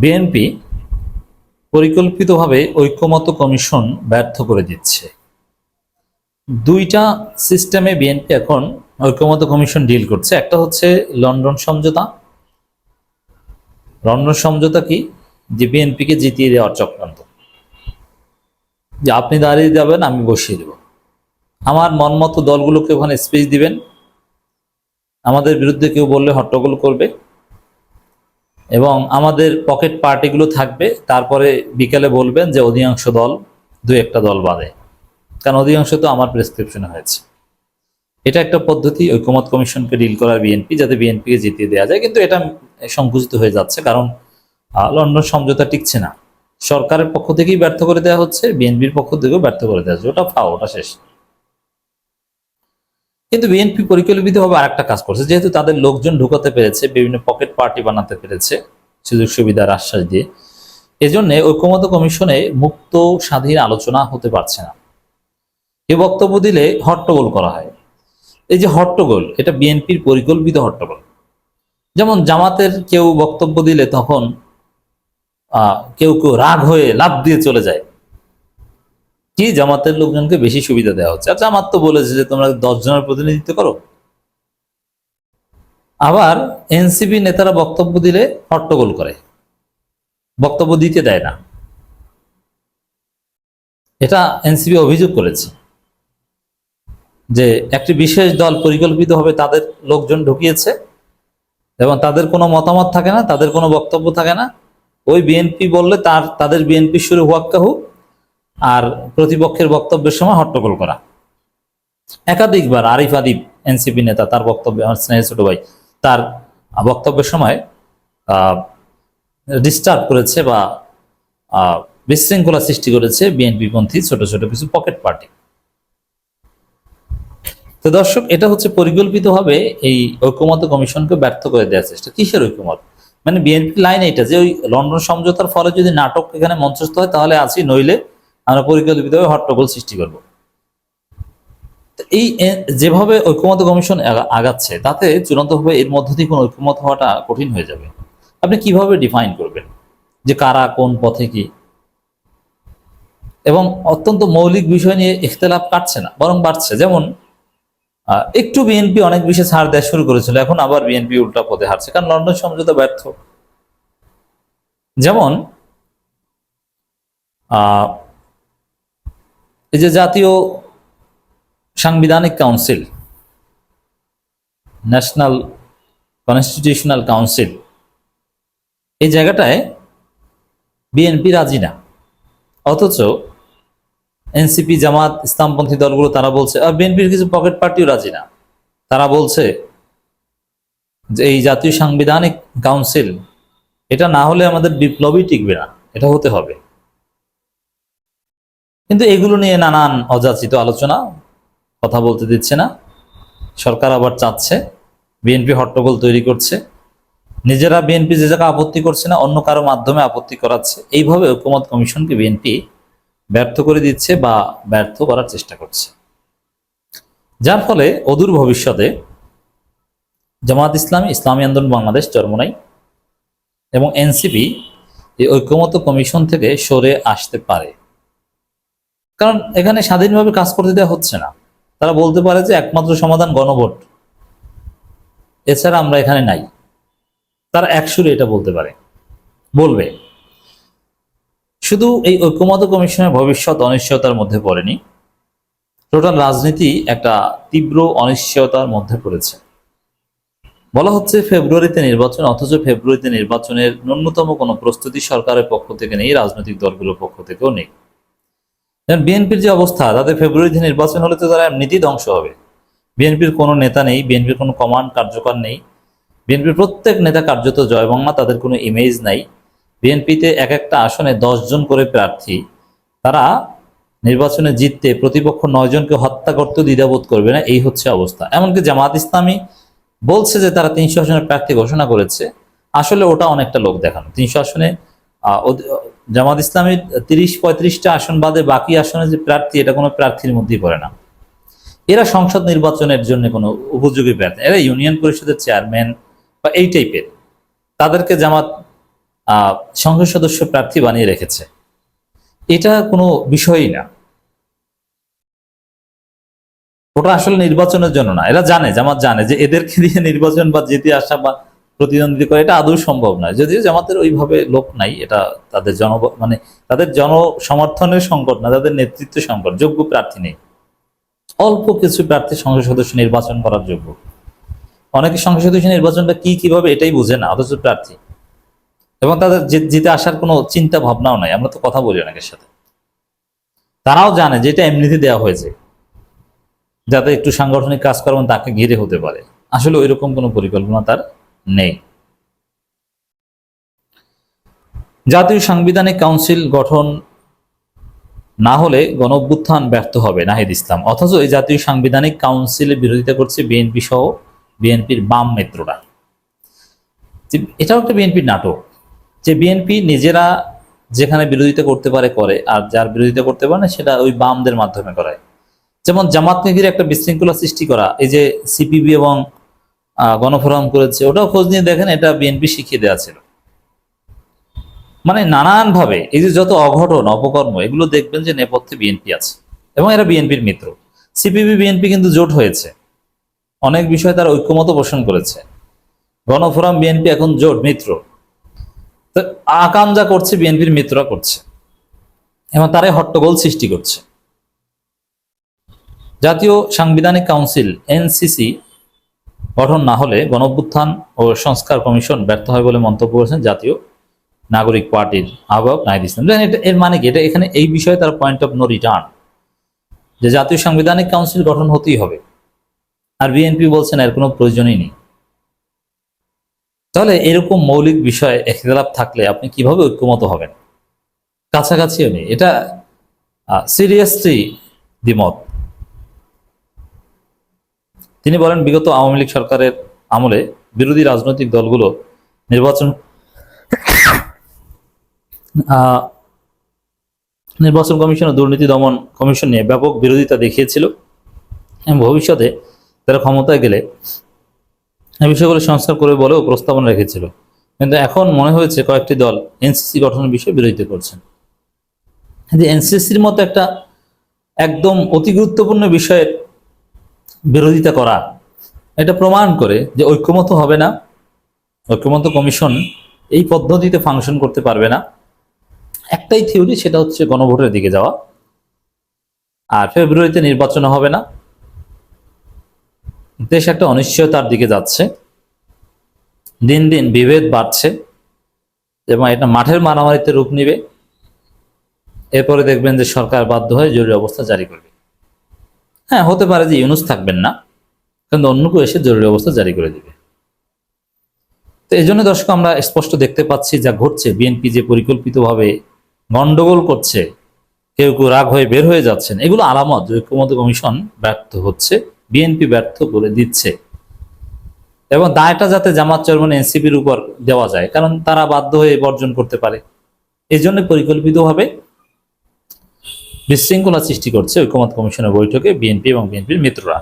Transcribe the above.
BNP পরিকল্পিতভাবে ঐক্যমত commission ব্যর্থ করে দিচ্ছে। দুইটা সিস্টেমে বিএনপি এখন ঐক্যমত কমিশন ডিল করছে। একটা হচ্ছে লন্ডন সমঝোতা। লন্ডন সমঝোতা কি? যে বিএনপিকে জিতিয়ে দেওয়ার চক্রান্ত। যে আপনি দাঁড়িয়ে যাবেন, আমি বসিয়ে দেব। আমার মনমতো দলগুলোকে ওখানে স্পেস দিবেন। আমাদের বিরুদ্ধে কেউ বললে হট্টগোল করবে। এবং আমাদের পকেট পার্টিগুলো থাকবে, তারপরে বিকেলে বলবেন যে অধিকাংশ দল দু একটা দল বাদে। কারণ অধিকাংশ তো আমার প্রেসক্রিপশনে হয়েছে। এটা একটা পদ্ধতি, ঐক্যমত কমিশনকে ডিল করার বিএনপি, যাতে বিএনপিকে জিতিয়ে দেওয়া যায়। কিন্তু এটা সংকুচিত হয়ে যাচ্ছে, কারণ লন্ডন সমঝোতা টিকছে না। সরকারের পক্ষ থেকেই ব্যর্থ করে দেওয়া হচ্ছে, বিএনপির পক্ষ থেকেও ব্যর্থ করে দেওয়া হচ্ছে। ওটা ফাও, ওটা শেষ। কিন্তু বিএনপি পরিকল্পিতভাবে আরেকটা কাজ করছে, যেহেতু তাদের লোকজন ঢুকাতে পেরেছে, বিভিন্ন পকেট পার্টি বানাতে পেরেছে, সুযোগ সুবিধার আশ্বাস দিয়ে। এজন্য ঐক্যমত কমিশনে মুক্ত, স্বাধীন আলোচনা হতে পারছে না। এ বক্তব্য দিলে হট্টগোল করা হয়। এই যে হট্টগোল, এটা বিএনপির পরিকল্পিত হট্টগোল। যেমন জামাতের কেউ বক্তব্য দিলে তখন কেউ কেউ রাগ হয়ে লাভ দিয়ে চলে যায়। কি জামাতের লোকজনকে বেশি সুবিধা দেওয়া হচ্ছে? আর জামাত তো বলেছে যে তোমরা দশ জনের প্রতিনিধিত্ব করো। আবার এনসিপি নেতারা বক্তব্য দিলে হট্টগোল করে। বক্তব্য দিতে দেয় না। এটা এনসিপি অভিযোগ করেছে যে একটি বিশেষ দল পরিকল্পিতভাবে তাদের লোকজন ঢুকিয়েছে এবং তাদের কোনো মতামত থাকে না, তাদের কোনো বক্তব্য থাকে না। ওই বিএনপি বললে তার, তাদের বিএনপি শুরু হুয়াক্কা হোক আর প্রতিপক্ষের বক্তব্যের সময় হট্টগোল করা। একাধিকবার আরিফ আদিব, এনসিপি নেতা, তার বক্তব্যে আমার স্নেহ ছোট ভাই, তার বক্তব্যের সময় ডিস্টার্ব করেছে বা বিশৃঙ্খলা সৃষ্টি করেছে বিএনপি পন্থী ছোট ছোট কিছু পকেট পার্টি তো দর্শক, এটা হচ্ছে পরিকল্পিতভাবে এই ঐক্যমত কমিশনকে ব্যর্থ করে দেওয়ার চেষ্টা। কিসের ঐক্যমত মানে বিএনপি লাইন এটা যে ওই লন্ডন সমঝোতার ফলে যদি নাটক এখানে মঞ্চস্থ হয়, তাহলে আছি নইলে আমরা পরিকল্পিতভাবে হট্টগোল সৃষ্টি করব। এই যেভাবে ঐক্যমত কমিশন আগাচ্ছে, তাতে চূড়ান্তভাবে এর মধ্য দিয়ে কোনো ঐক্যমত হওয়াটা কঠিন হয়ে যাবে। আপনি কীভাবে ডিফাইন করবেন যে কারা কোন পথে কি? এবং অত্যন্ত মৌলিক বিষয় নিয়ে ইখতলাফ কাটছে না, বরং বাড়ছে। যেমন একটু বিএনপি অনেক বিষয়ে ছাড় দেওয়া শুরু করেছিল, এখন আবার বিএনপি উল্টা পথে হারছে, কারণ লন্ডন সমঝোতা ব্যর্থ। যেমন এই যে জাতীয় সাংবিধানিক কাউন্সিল, ন্যাশনাল কনস্টিটিউশনাল কাউন্সিল, এই জায়গাটায় বিএনপি রাজি না। অথচ এনসিপি জামাত, ইসলামপন্থী দলগুলো তারা বলছে, আর বিএনপির কিছু পকেট পার্টিও রাজি না। তারা বলছে যে এই জাতীয় সাংবিধানিক কাউন্সিল, এটা না হলে আমাদের বিপ্লবই টিকবে না, এটা হতে হবে। কিন্তু এগুলো নিয়ে নানান অযাচিত আলোচনা, কথা বলতে দিচ্ছে না। সরকার আবার চাচ্ছে, বিএনপি হট্টগোল তৈরি করছে। নিজেরা বিএনপি যে জায়গায় আপত্তি করছে না, অন্য কারও মাধ্যমে আপত্তি করাচ্ছে, এইভাবে ঐক্যমত কমিশনকে বিএনপি ব্যর্থ করে দিচ্ছে বা ব্যর্থ করার চেষ্টা করছে। যার ফলে অদূর ভবিষ্যতে জামাত ইসলামী ইসলামী আন্দোলন বাংলাদেশ চরমনাই এবং এনসিপি এই ঐক্যমত কমিশন থেকে সরে আসতে পারে। কারণ এখানে স্বাধীনভাবে কাজ করতে দেওয়া হচ্ছে না। তারা বলতে পারে যে একমাত্র সমাধান গণভোট। এছাড়া আমরা এখানে নাই। তারা একসুরে এটা বলতে পারে। বলবে, শুধু এই ঐক্যমত কমিশনের ভবিষ্যৎ অনিশ্চয়তার মধ্যে পড়েনি, টোটাল রাজনীতি একটা তীব্র অনিশ্চয়তার মধ্যে পড়েছে। বলা হচ্ছে ফেব্রুয়ারিতে নির্বাচন, অথচ ফেব্রুয়ারিতে নির্বাচনের ন্যূনতম কোনো প্রস্তুতি সরকারের পক্ষ থেকে নেই, রাজনৈতিক দলগুলোর পক্ষ থেকেও নেই। বিএনপির যে অবস্থা তাদের ফেব্রুয়ারিতে নির্বাচন হলে তো তারা এমনিতেই ধ্বংস হবে। বিএনপির কোনো নেতা নেই, বিএনপির কোনো কমান্ড কার্যকর নেই। বিএনপির প্রত্যেক নেতা কার্যত জয়বাংলা, তাদের কোনো ইমেজ নাই। বিএনপিতে এক একটা আসনে জন করে প্রার্থী। তারা নির্বাচনে জিততে প্রতিপক্ষ নয় জনকে হত্যা করতেও দ্বিধাবোধ করবে না, এই হচ্ছে অবস্থা। এমনকি জামাত ইসলামী বলছে যে তারা তিনশো আসনের প্রার্থী ঘোষণা করেছে। আসলে ওটা অনেকটা লোক দেখানো। তিনশো আসনে জামাত ইসলামীর তিরিশ পঁয়ত্রিশটা আসন বাদে বাকি আসনে যে প্রার্থী, এটা কোনো প্রার্থীর মধ্যেই পড়ে না। এরা সংসদ নির্বাচনের জন্য কোনো উপযোগী প্রার্থী। এরা ইউনিয়ন পরিষদের চেয়ারম্যান বা এই টাইপের। তাদেরকে জামাত সংসদ সদস্য প্রার্থী বানিয়ে রেখেছে। এটা কোনো বিষয়ই না। ওটা আসলে নির্বাচনের জন্য না। এরা জানে, জামাত জানে যে এদেরকে দিয়ে নির্বাচন বা জিতে আসা বা প্রতিদ্বন্দ্বিতা করা, এটা আদৌ সম্ভব নয়। যদিও জামাতের ওইভাবে লোক নাই, এটা তাদের জন মানে তাদের জন সমর্থনের সংকট না, তাদের নেতৃত্ব সংকট, যোগ্য প্রার্থী নেই। অল্প কিছু প্রার্থী সংসদ সদস্য নির্বাচন করার যোগ্য। অনেকে সংসদ সদস্য নির্বাচনটা কি, কীভাবে, এটাই বুঝে না, অথচ প্রার্থী। এবং তাদের জিতে আসার কোনো চিন্তা ভাবনাও নাই, আমরা তো কথা বলি অনেকের সাথে। তারাও জানে যে এটা এমনিতে দেওয়া হয়েছে, যাতে একটু সাংগঠনিক কাজকর্ম তাকে ঘিরে হতে পারে। আসলে ওইরকম কোনো পরিকল্পনা তার নেই। জাতীয় সাংবিধানিক কাউন্সিল গঠন না হলে গণ ব্যর্থ হবে, নাহিদ ইসলাম। অথচ এই জাতীয় সাংবিধানিক কাউন্সিলের বিরোধিতা করছে বিএনপি সহ বিএনপির বাম মিত্ররা। এটাও একটা বিএনপির নাটক। যে বিএনপি নিজেরা যেখানে বিরোধিতা করতে পারে, করে, আর যার বিরোধিতা করতে পারে না, সেটা ওই বামদের মাধ্যমে করায়। যেমন জামাতকে ঘিরে একটা বিশৃঙ্খলা সৃষ্টি করা, এই যে সিপিবি এবং গণফোরাম করেছে, ওটাও খোঁজ নিয়ে দেখেন, এটা বিএনপি শিখিয়ে দেওয়া ছিল। মানে নানান ভাবে এই যে যত অঘটন, অপকর্ম, এগুলো দেখবেন যে নেপথ্যে বিএনপি আছে, এবং এরা বিএনপির মিত্র। সিপিবি, বিএনপি কিন্তু জোট হয়েছে। অনেক বিষয়ে তারা ঐক্যমত পোষণ করেছে। গণফোরাম, বিএনপি এখন জোট, মিত্র। তো আকাম যা করছে, বিএনপির মিত্ররা করছে। এবং তারাই হট্টগোল সৃষ্টি করছে। জাতীয় সাংবিধানিক কাউন্সিল, এনসিসি গঠন না হলে গণঅভ্যুত্থান ও সংস্কার কমিশন ব্যর্থ হয় বলে মন্তব্য করেছেন জাতীয় নাগরিক পার্টির আহ্বায়ক নাহিদ ইসলাম। এটা এর মানে কি? এটা এখানে এই বিষয়ে তার পয়েন্ট অফ নো রিটার্ন যে জাতীয় সাংবিধানিক কাউন্সিল গঠন হতেই হবে। আর বিএনপি বলছেন এর কোনো প্রয়োজনই নেই। তাহলে এরকম মৌলিক বিষয়ে এখতলাফ থাকলে আপনি কীভাবে ঐক্যমত হবেন? কাছাকাছিও নেই। এটা সিরিয়াসলি দ্বিমত। তিনি বলেন, বিগত আওয়ামী লীগ সরকারের আমলে বিরোধী রাজনৈতিক দলগুলো নির্বাচন নির্বাচন কমিশন ও দুর্নীতি দমন কমিশন নিয়ে ব্যাপক বিরোধিতা দেখিয়েছিল। এবং ভবিষ্যতে তারা ক্ষমতায় গেলে এই বিষয়গুলো সংস্কার করে বলেও প্রস্তাবনা রেখেছিল। কিন্তু এখন মনে হয়েছে কয়েকটি দল এনসিসি গঠনের বিষয়ে বিরোধিতা করছেন। কিন্তু এনসিসির মতো একটা একদম অতি গুরুত্বপূর্ণ বিষয়ের বিরোধিতা করা, এটা প্রমাণ করে যে ঐক্যমত হবে না, ঐক্যমত কমিশন এই পদ্ধতিতে ফাংশন করতে পারবে না। একটাই থিওরি সেটা হচ্ছে গণভোটের দিকে যাওয়া। আর ফেব্রুয়ারিতে নির্বাচন হবে না। দেশ একটা অনিশ্চয়তার দিকে যাচ্ছে। দিন দিন বিভেদ বাড়ছে এবং এটা মাঠের মারামারিতে রূপ নিবে। এরপরে দেখবেন যে সরকার বাধ্য হয়ে জরুরি অবস্থা জারি করবে। হ্যাঁ হতে পারে যে ইউনুস থাকবেন না, কিন্তু অন্য কেউ এসে জরুরি অবস্থা জারি করে দিবে। তো এই জন্য দর্শক, আমরা স্পষ্ট দেখতে পাচ্ছি যা ঘটছে। বিএনপি যে পরিকল্পিতভাবে গন্ডগোল করছে, কেউ কেউ রাগ হয়ে বের হয়ে যাচ্ছেন, এগুলো আলামত। ঐক্যমত কমিশন ব্যর্থ হচ্ছে, বিএনপি ব্যর্থ করে দিচ্ছে। এবং দায়টা যাতে জামাত চেয়ারম্যান এনসিপির উপর দেওয়া যায়, কারণ তারা বাধ্য হয়ে বর্জন করতে পারে। এই জন্য পরিকল্পিতভাবে বিশৃঙ্খলা সৃষ্টি করছে ঐক্যমত কমিশনের বৈঠকে বিএনপি এবং বিএনপির মিত্ররা।